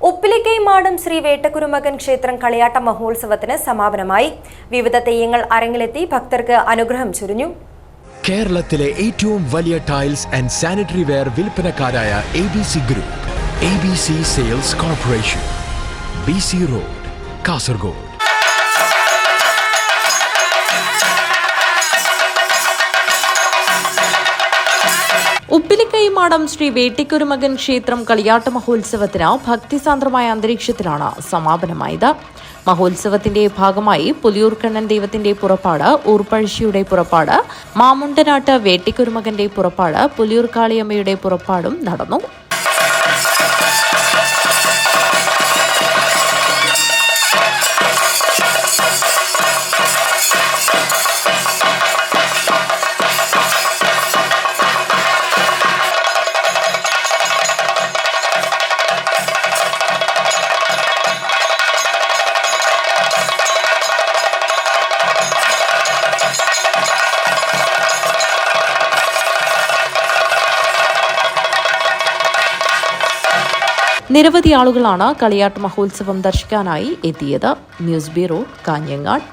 ഉപ്പിലിക്കൈമാടും ശ്രീ വേട്ടക്കുരുമകൻ ക്ഷേത്രം കളിയാട്ട മഹോത്സവത്തിന് സമാപനമായി. വിവിധ തെയ്യങ്ങൾ അരങ്ങിലെത്തി ഭക്തർക്ക് അനുഗ്രഹം ചുരിഞ്ഞു. കേരളത്തിലെ ഏറ്റവും വലിയ tiles and sanitary ware വിൽപ്പനക്കാരായ A B C group A B C sales corporation B C road Kasaragod. Uppilikkaimadam Shri Vettakkorumakan ക്ഷേത്രം കളിയാട്ട മഹോത്സവത്തിന് ഭക്തിസാന്ദ്രമായ അന്തരീക്ഷത്തിലാണ് സമാപനമായത്. മഹോത്സവത്തിന്റെ ഭാഗമായി പുലിയൂർക്കണ്ണൻ ദൈവത്തിന്റെ പുറപ്പാട് ഊർപ്പഴശ്ശിയുടെ പുറപ്പാട് മാമുണ്ടനാട്ട് വേട്ടിക്കുരുമകന്റെ പുറപ്പാട് പുലിയൂർക്കാളിയമ്മയുടെ പുറപ്പാടും നടന്നു. നിരവധി ആളുകളാണ് കളിയാട്ട് മഹോത്സവം ദർശിക്കാനായി എത്തിയത്. News bureau Kanhangad.